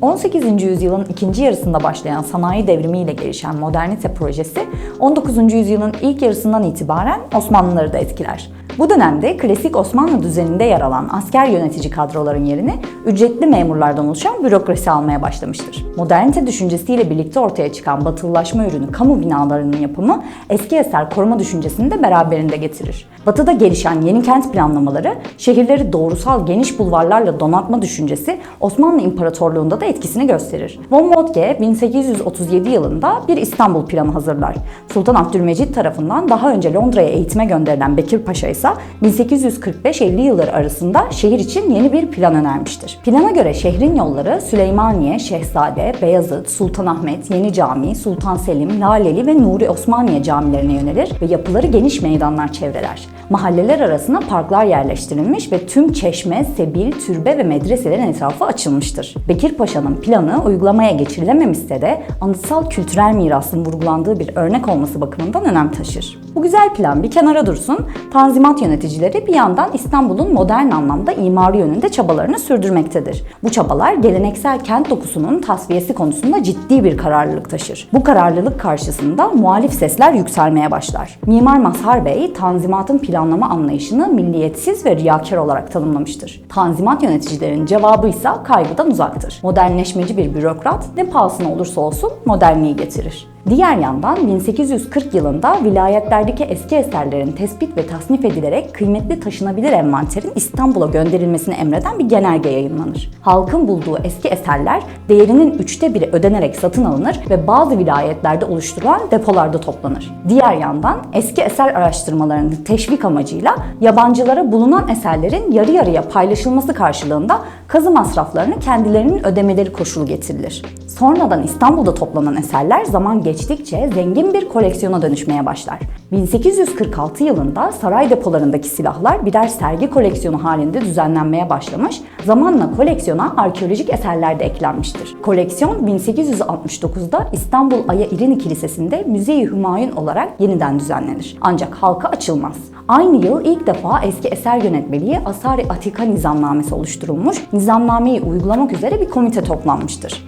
18. yüzyılın ikinci yarısında başlayan sanayi devrimiyle gelişen modernite projesi 19. yüzyılın ilk yarısından itibaren Osmanlıları da etkiler. Bu dönemde klasik Osmanlı düzeninde yer alan asker yönetici kadroların yerini ücretli memurlardan oluşan bürokrasi almaya başlamıştır. Modernite düşüncesiyle birlikte ortaya çıkan batılılaşma ürünü kamu binalarının yapımı eski eser koruma düşüncesini de beraberinde getirir. Batıda gelişen yeni kent planlamaları, şehirleri doğrusal geniş bulvarlarla donatma düşüncesi Osmanlı İmparatorluğu'nda da etkisini gösterir. Von Moltke 1837 yılında bir İstanbul planı hazırlar. Sultan Abdülmecit tarafından daha önce Londra'ya eğitime gönderilen Bekir Paşa ise 1845-50 yılları arasında şehir için yeni bir plan önermiştir. Plana göre şehrin yolları Süleymaniye, Şehzade, Beyazıt, Sultanahmet, Yeni Cami, Sultan Selim, Laleli ve Nuri Osmaniye camilerine yönelir ve yapıları geniş meydanlar çevreler. Mahalleler arasına parklar yerleştirilmiş ve tüm çeşme, sebil, türbe ve medreselerin etrafı açılmıştır. Bekir Paşa'nın planı uygulamaya geçirilememişse de anıtsal kültürel mirasın vurgulandığı bir örnek olması bakımından önem taşır. Bu güzel plan bir kenara dursun, Tanzimat yöneticileri bir yandan İstanbul'un modern anlamda imari yönünde çabalarını sürdürmektedir. Bu çabalar geleneksel kent dokusunun tasfiyesi konusunda ciddi bir kararlılık taşır. Bu kararlılık karşısında muhalif sesler yükselmeye başlar. Mimar Mazhar Bey, Tanzimat'ın planlama anlayışını milliyetsiz ve riyakar olarak tanımlamıştır. Tanzimat yöneticilerin cevabı ise kaygıdan uzaktır. Modernleşmeci bir bürokrat ne pahasına olursa olsun modernliği getirir. Diğer yandan 1840 yılında vilayetlerdeki eski eserlerin tespit ve tasnif edilerek kıymetli taşınabilir envanterin İstanbul'a gönderilmesini emreden bir genelge yayınlanır. Halkın bulduğu eski eserler değerinin üçte biri ödenerek satın alınır ve bazı vilayetlerde oluşturulan depolarda toplanır. Diğer yandan eski eser araştırmalarını teşvik amacıyla yabancılara bulunan eserlerin yarı yarıya paylaşılması karşılığında kazı masraflarını kendilerinin ödemeleri koşulu getirilir. Sonradan İstanbul'da toplanan eserler zaman geçtikçe zengin bir koleksiyona dönüşmeye başlar. 1846 yılında saray depolarındaki silahlar birer sergi koleksiyonu halinde düzenlenmeye başlamış, zamanla koleksiyona arkeolojik eserler de eklenmiştir. Koleksiyon 1869'da İstanbul Aya İrini Kilisesi'nde Müze-i Hümayun olarak yeniden düzenlenir. Ancak halka açılmaz. Aynı yıl ilk defa eski eser yönetmeliği Asari Atika Nizamnamesi oluşturulmuş, nizamnameyi uygulamak üzere bir komite toplanmıştır.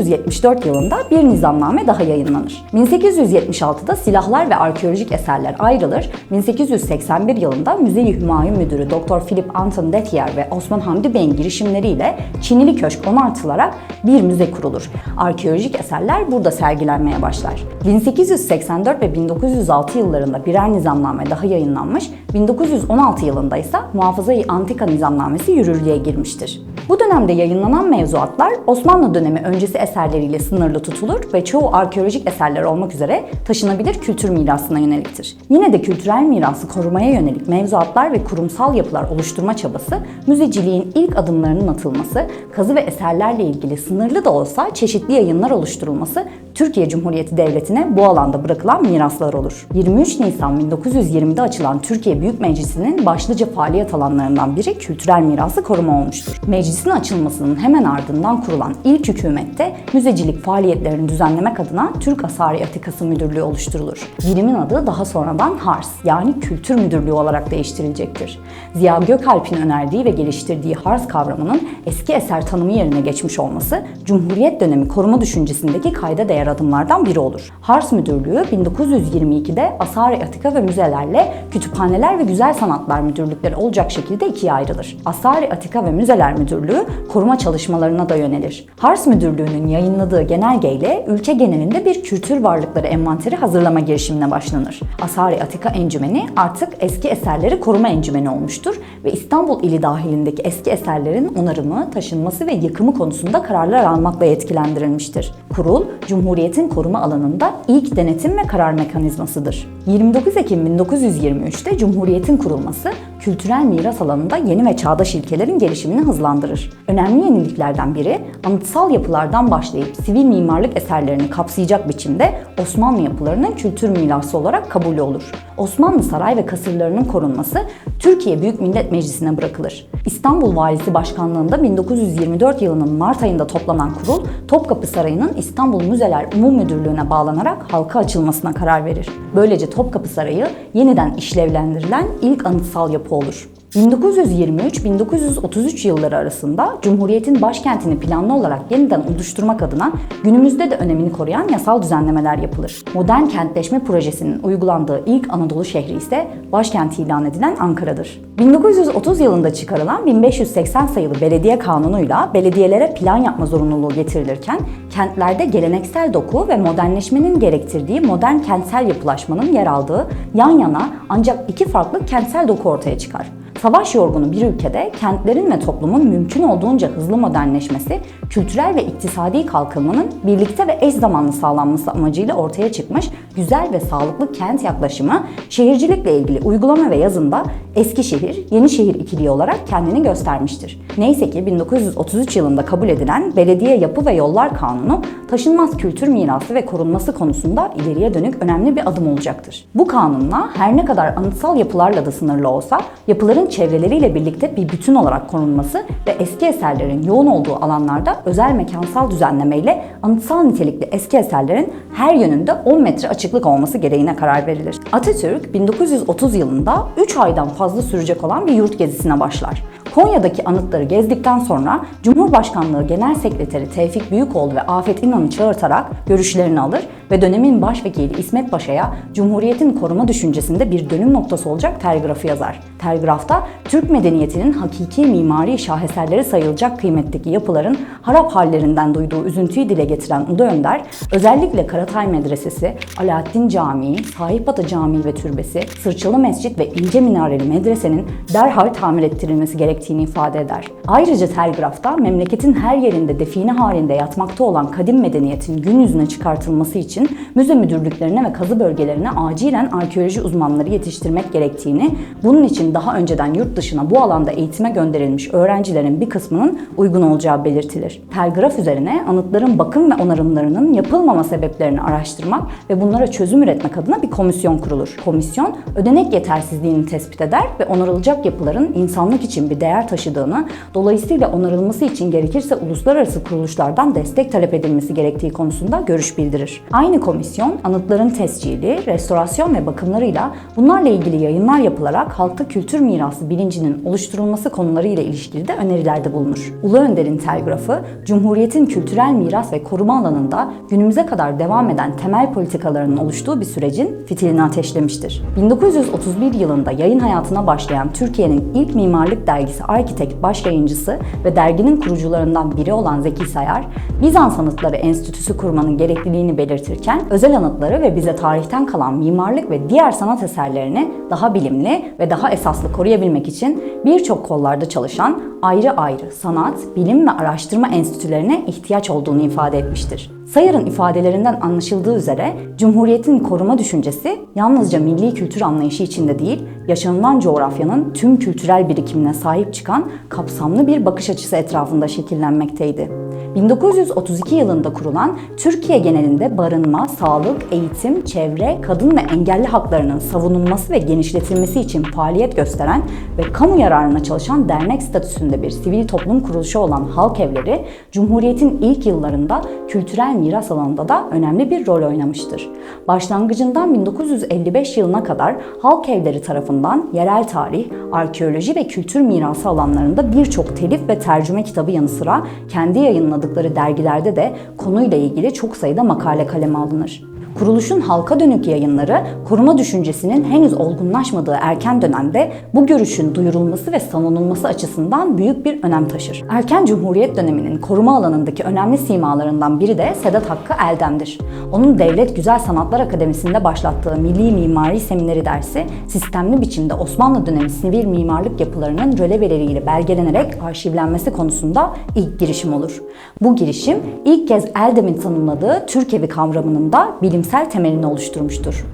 1874 yılında bir nizamname daha yayınlanır. 1876'da silahlar ve arkeolojik eserler ayrılır. 1881 yılında Müze-i Hümayun Müdürü Dr. Philip Anton Dethier ve Osman Hamdi Bey'in girişimleriyle Çinili Köşk onartılarak bir müze kurulur. Arkeolojik eserler burada sergilenmeye başlar. 1884 ve 1906 yıllarında birer nizamname daha yayınlanmış, 1916 yılında ise Muhafaza-i Antika Nizamnamesi yürürlüğe girmiştir. Bu dönemde yayınlanan mevzuatlar Osmanlı dönemi öncesi eserleriyle sınırlı tutulur ve çoğu arkeolojik eserler olmak üzere taşınabilir kültür mirasına yöneliktir. Yine de kültürel mirası korumaya yönelik mevzuatlar ve kurumsal yapılar oluşturma çabası, müzeciliğin ilk adımlarının atılması, kazı ve eserlerle ilgili sınırlı da olsa çeşitli yayınlar oluşturulması Türkiye Cumhuriyeti Devleti'ne bu alanda bırakılan miraslar olur. 23 Nisan 1920'de açılan Türkiye Büyük Meclisi'nin başlıca faaliyet alanlarından biri kültürel mirası koruma olmuştur. Meclisin açılmasının hemen ardından kurulan ilk hükümette müzecilik faaliyetlerini düzenlemek adına Türk Asari Atikası Müdürlüğü oluşturulur. Birimin adı daha sonradan HARS yani Kültür Müdürlüğü olarak değiştirilecektir. Ziya Gökalp'in önerdiği ve geliştirdiği HARS kavramının eski eser tanımı yerine geçmiş olması Cumhuriyet dönemi koruma düşüncesindeki kayda değer adımlardan biri olur. Hars Müdürlüğü 1922'de Asari Atika ve Müzelerle Kütüphaneler ve Güzel Sanatlar Müdürlükleri olacak şekilde ikiye ayrılır. Asari Atika ve Müzeler Müdürlüğü koruma çalışmalarına da yönelir. Hars Müdürlüğü'nün yayınladığı genelgeyle ülke genelinde bir kültür varlıkları envanteri hazırlama girişimine başlanır. Asari Atika Encümeni artık eski eserleri koruma encümeni olmuştur ve İstanbul ili dahilindeki eski eserlerin onarımı, taşınması ve yıkımı konusunda kararlar almakla yetkilendirilmiştir. Kurul, Cumhuriyet'in koruma alanında ilk denetim ve karar mekanizmasıdır. 29 Ekim 1923'te Cumhuriyet'in kurulması kültürel miras alanında yeni ve çağdaş ilkelerin gelişimini hızlandırır. Önemli yeniliklerden biri anıtsal yapılardan başlayıp sivil mimarlık eserlerini kapsayacak biçimde Osmanlı yapılarının kültür mirası olarak kabulü olur. Osmanlı saray ve kasırlarının korunması Türkiye Büyük Millet Meclisi'ne bırakılır. İstanbul Valisi Başkanlığında 1924 yılının Mart ayında toplanan kurul, Topkapı Sarayı'nın İstanbul Müzeler Umum Müdürlüğü'ne bağlanarak halka açılmasına karar verir. Böylece Topkapı Sarayı yeniden işlevlendirilen ilk anıtsal yapı olur. 1923-1933 yılları arasında Cumhuriyet'in başkentini planlı olarak yeniden oluşturmak adına günümüzde de önemini koruyan yasal düzenlemeler yapılır. Modern kentleşme projesinin uygulandığı ilk Anadolu şehri ise başkent ilan edilen Ankara'dır. 1930 yılında çıkarılan 1580 sayılı belediye kanunuyla belediyelere plan yapma zorunluluğu getirilirken kentlerde geleneksel doku ve modernleşmenin gerektirdiği modern kentsel yapılaşmanın yer aldığı yan yana ancak iki farklı kentsel doku ortaya çıkar. Savaş yorgunu bir ülkede kentlerin ve toplumun mümkün olduğunca hızlı modernleşmesi, kültürel ve iktisadi kalkınmanın birlikte ve eş zamanlı sağlanması amacıyla ortaya çıkmış güzel ve sağlıklı kent yaklaşımı, şehircilikle ilgili uygulama ve yazında Eskişehir, Yenişehir ikiliği olarak kendini göstermiştir. Neyse ki 1933 yılında kabul edilen Belediye Yapı ve Yollar Kanunu, taşınmaz kültür mirası ve korunması konusunda ileriye dönük önemli bir adım olacaktır. Bu kanunla her ne kadar anıtsal yapılarla da sınırlı olsa, yapıların çevreleriyle birlikte bir bütün olarak korunması ve eski eserlerin yoğun olduğu alanlarda özel mekansal düzenlemeyle anıtsal nitelikli eski eserlerin her yönünde 10 metre açıklık olması gereğine karar verilir. Atatürk 1930 yılında 3 aydan fazla sürecek olan bir yurt gezisine başlar. Konya'daki anıtları gezdikten sonra Cumhurbaşkanlığı Genel Sekreteri Tevfik Büyükoğlu ve Afet İnan'ı çağırtarak görüşlerini alır ve dönemin başvekili İsmet Paşa'ya Cumhuriyet'in koruma düşüncesinde bir dönüm noktası olacak telgrafı yazar. Telgrafta Türk medeniyetinin hakiki mimari şaheserleri sayılacak kıymetteki yapıların harap hallerinden duyduğu üzüntüyü dile getiren Ulu Önder, özellikle Karatay Medresesi, Alaaddin Camii, Sahipata Camii ve Türbesi, Sırçalı Mescit ve İnce Minareli Medrese'nin derhal tamir ettirilmesi gerektiğini ifade eder. Ayrıca telgrafta memleketin her yerinde define halinde yatmakta olan kadim medeniyetin gün yüzüne çıkartılması için müze müdürlüklerine ve kazı bölgelerine acilen arkeoloji uzmanları yetiştirmek gerektiğini, bunun için daha önceden yurt dışına bu alanda eğitime gönderilmiş öğrencilerin bir kısmının uygun olacağı belirtilir. Telgraf üzerine anıtların bakım ve onarımlarının yapılmama sebeplerini araştırmak ve bunlara çözüm üretmek adına bir komisyon kurulur. Komisyon ödenek yetersizliğini tespit eder ve onarılacak yapıların insanlık için bir değer taşıdığını, dolayısıyla onarılması için gerekirse uluslararası kuruluşlardan destek talep edilmesi gerektiği konusunda görüş bildirir. Aynı komisyon anıtların tescili, restorasyon ve bakımlarıyla bunlarla ilgili yayınlar yapılarak halkta kültür mirası bilincinin oluşturulması konularıyla ilişkili de önerilerde bulunur. Ulu Önder'in telgrafı, Cumhuriyet'in kültürel miras ve koruma alanında günümüze kadar devam eden temel politikalarının oluştuğu bir sürecin fitilini ateşlemiştir. 1931 yılında yayın hayatına başlayan Türkiye'nin ilk mimarlık dergisi Arkitek baş yayıncısı ve derginin kurucularından biri olan Zeki Sayar, Bizans Anıtları Enstitüsü kurmanın gerekliliğini belirtirken özel anıtları ve bize tarihten kalan mimarlık ve diğer sanat eserlerini daha bilimli ve daha esaslı koruyabilmek için birçok kollarda çalışan ayrı ayrı sanat, bilim ve araştırma enstitülerine ihtiyaç olduğunu ifade etmiştir. Sayar'ın ifadelerinden anlaşıldığı üzere Cumhuriyet'in koruma düşüncesi yalnızca milli kültür anlayışı içinde değil, yaşanılan coğrafyanın tüm kültürel birikimine sahip çıkan kapsamlı bir bakış açısı etrafında şekillenmekteydi. 1932 yılında kurulan Türkiye genelinde barınma, sağlık, eğitim, çevre, kadın ve engelli haklarının savunulması ve genişletilmesi için faaliyet gösteren ve kamu yararına çalışan dernek statüsünde bir sivil toplum kuruluşu olan Halk Evleri, Cumhuriyet'in ilk yıllarında kültürel miras alanında da önemli bir rol oynamıştır. Başlangıcından 1955 yılına kadar Halk Evleri tarafından yerel tarih, arkeoloji ve kültür mirası alanlarında birçok telif ve tercüme kitabı yanı sıra kendi yayınladıkları dergilerde de konuyla ilgili çok sayıda makale kaleme alınır. Kuruluşun halka dönük yayınları koruma düşüncesinin henüz olgunlaşmadığı erken dönemde bu görüşün duyurulması ve savunulması açısından büyük bir önem taşır. Erken Cumhuriyet döneminin koruma alanındaki önemli simalarından biri de Sedat Hakkı Eldem'dir. Onun Devlet Güzel Sanatlar Akademisi'nde başlattığı Milli Mimari Semineri dersi sistemli biçimde Osmanlı dönemi sivil mimarlık yapılarının rölevleriyle belgelenerek arşivlenmesi konusunda ilk girişim olur. Bu girişim ilk kez Eldem'in tanımladığı Türk evi kavramının da bilimsel temelini oluşturmuştur.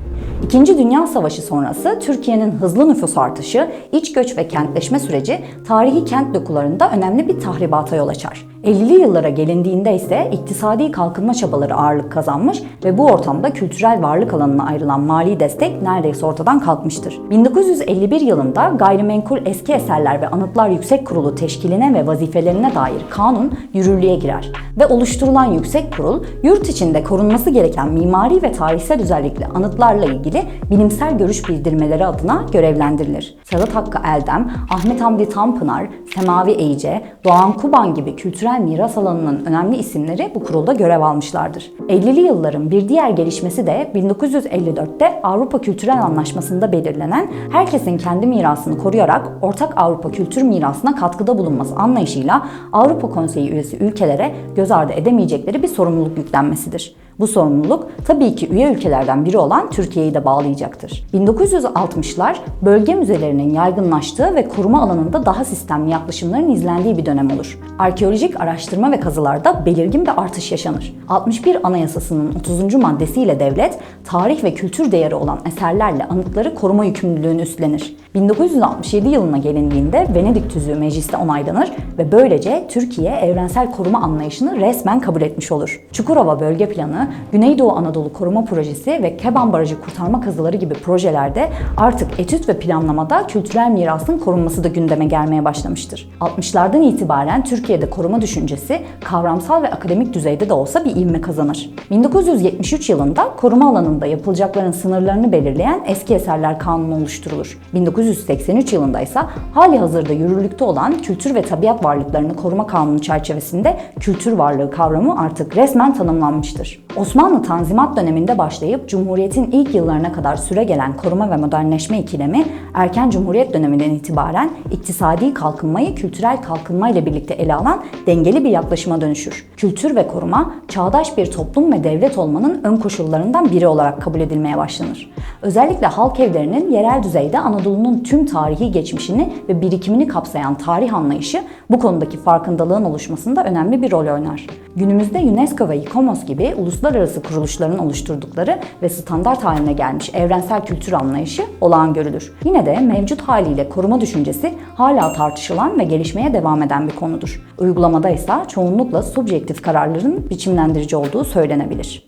İkinci Dünya Savaşı sonrası Türkiye'nin hızlı nüfus artışı, iç göç ve kentleşme süreci tarihi kent dokularında önemli bir tahribata yol açar. 50'li yıllara gelindiğinde ise iktisadi kalkınma çabaları ağırlık kazanmış ve bu ortamda kültürel varlık alanına ayrılan mali destek neredeyse ortadan kalkmıştır. 1951 yılında Gayrimenkul Eski Eserler ve Anıtlar Yüksek Kurulu teşkiline ve vazifelerine dair kanun yürürlüğe girer ve oluşturulan yüksek kurul yurt içinde korunması gereken mimari ve tarihsel özellikle anıtlarla ilgili ilgili bilimsel görüş bildirmeleri adına görevlendirilir. Sedat Hakkı Eldem, Ahmet Hamdi Tanpınar, Semavi Eyice, Doğan Kuban gibi kültürel miras alanının önemli isimleri bu kurulda görev almışlardır. 50'li yılların bir diğer gelişmesi de 1954'te Avrupa Kültürel Anlaşması'nda belirlenen herkesin kendi mirasını koruyarak ortak Avrupa kültür mirasına katkıda bulunması anlayışıyla Avrupa Konseyi üyesi ülkelere göz ardı edemeyecekleri bir sorumluluk yüklenmesidir. Bu sorumluluk tabii ki üye ülkelerden biri olan Türkiye'yi de bağlayacaktır. 1960'lar bölge müzelerinin yaygınlaştığı ve koruma alanında daha sistemli yaklaşımların izlendiği bir dönem olur. Arkeolojik araştırma ve kazılarda belirgin bir artış yaşanır. 61 Anayasası'nın 30. maddesiyle devlet, tarih ve kültür değeri olan eserlerle anıtları koruma yükümlülüğünü üstlenir. 1967 yılına gelindiğinde Venedik Tüzüğü mecliste onaylanır ve böylece Türkiye evrensel koruma anlayışını resmen kabul etmiş olur. Çukurova Bölge Planı, Güneydoğu Anadolu Koruma Projesi ve Keban Barajı kurtarma kazıları gibi projelerde artık etüt ve planlamada kültürel mirasın korunması da gündeme gelmeye başlamıştır. 60'lardan itibaren Türkiye'de koruma düşüncesi kavramsal ve akademik düzeyde de olsa bir ivme kazanır. 1973 yılında koruma alanında yapılacakların sınırlarını belirleyen eski eserler kanunu oluşturulur. 1983 yılında ise hali hazırda yürürlükte olan kültür ve tabiat varlıklarını koruma kanunu çerçevesinde kültür varlığı kavramı artık resmen tanımlanmıştır. Osmanlı Tanzimat döneminde başlayıp Cumhuriyet'in ilk yıllarına kadar süre gelen koruma ve modernleşme ikilemi erken Cumhuriyet döneminden itibaren iktisadi kalkınmayı kültürel kalkınma ile birlikte ele alan dengeli bir yaklaşıma dönüşür. Kültür ve koruma çağdaş bir toplum ve devlet olmanın ön koşullarından biri olarak kabul edilmeye başlanır. Özellikle halk evlerinin yerel düzeyde Anadolu'nun tüm tarihi geçmişini ve birikimini kapsayan tarih anlayışı bu konudaki farkındalığın oluşmasında önemli bir rol oynar. Günümüzde UNESCO ve ICOMOS gibi uluslararası kuruluşların oluşturdukları ve standart haline gelmiş evrensel kültür anlayışı olağan görülür. Yine de mevcut haliyle koruma düşüncesi hala tartışılan ve gelişmeye devam eden bir konudur. Uygulamada ise çoğunlukla subjektif kararların biçimlendirici olduğu söylenebilir.